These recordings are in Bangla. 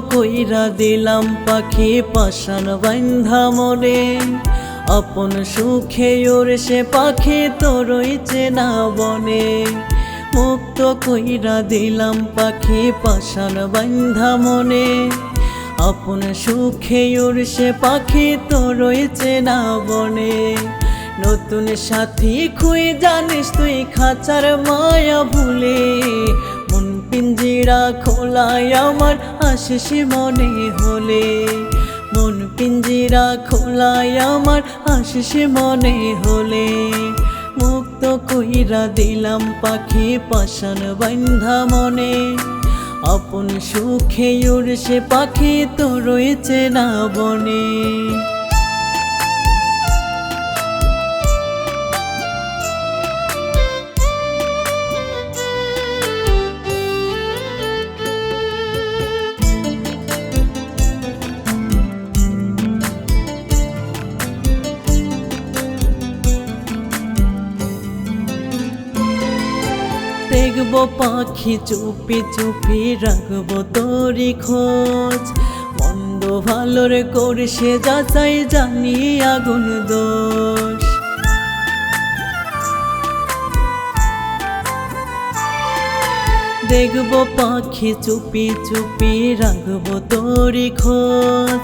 কইরা দিলাম পাখি পাশান বান্ধা মরে। আপন সুখে ওরে সে পাখি তোরই চেনা বনে। মুক্ত কইরা দিলাম পাখি পাশান বান্ধা মনে। আপন সুখে ওর সে পাখি তোরই চেনা বনে। নতুন সাথী খুই জানিস তুই খাঁচার মায়া ভুলে। পিঞ্জিরা খোলায় আমার আশিস মনে হলে। মন পিঞ্জিরা খোলায় আমার আশিস মনে হলে। মুক্ত কইরা দিলাম পাখি পাশান বান্ধা মনে। আপন সুখে উড়ছে পাখি তো রয়েছে না বনে। দেখব পাখি চুপি চুপি রাখব তোরি খোঁজ। মন্দ ভালোর করে সে যাচাই জানি আগুন দোষ। দেখব পাখি চুপি চুপি রাখব তোরি খোঁজ।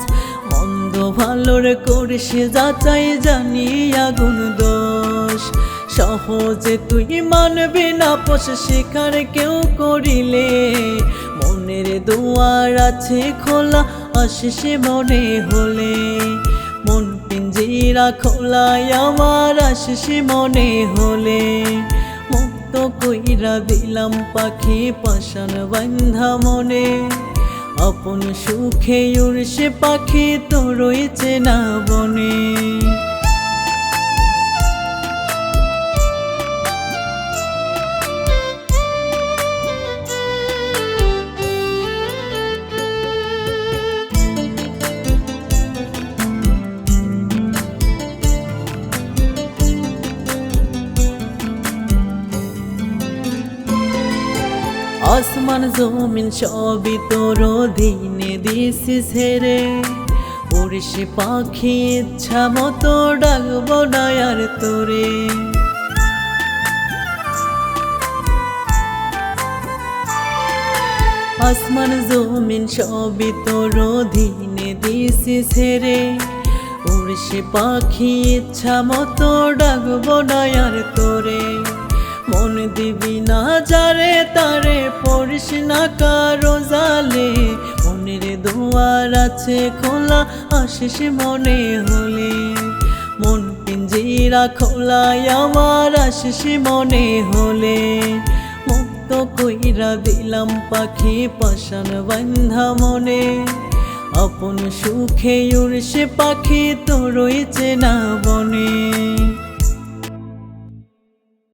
মন্দ ভালোর করে সে যাচাই জানি আগুন দোষ। সহজে, তুই মানবি না পোষ শিকার কেউ করিলে। মনের দুয়ার আছে, খোলা আশিস মনে হলে। মন পিঞ্জিরা খোলায়, আমার আশিস মনে হলে। মুক্ত কইরা দিলাম পাখি পাশান বান্ধা মনে। আপন সুখে উড়ছে পাখি তো রয়েছে না বনে। আসমান জমিন সবই তোর দিনে দিছি ছেড়ে উড়িসে পাখি ইচ্ছা মতো ডাকবো আর তোরে। আসমান জমিন সবই তোর দিনে দিছি ছেড়ে উড়িসে পাখি ইচ্ছা মতো ডাকবো আর তোরে। মন দিবি না যারে তারে, পড়িস না কারও জালে। মনের দুয়ার আছে, খোলা আশিস মনে হলে। মন পিঞ্জিরা খোলায়, আমার আশিস মনে হলে। মুক্ত কইরা দিলাম পাখি পাশান বান্ধা মনে। আপন সুখে উড়ছে পাখি তো রয়েছে না বনে।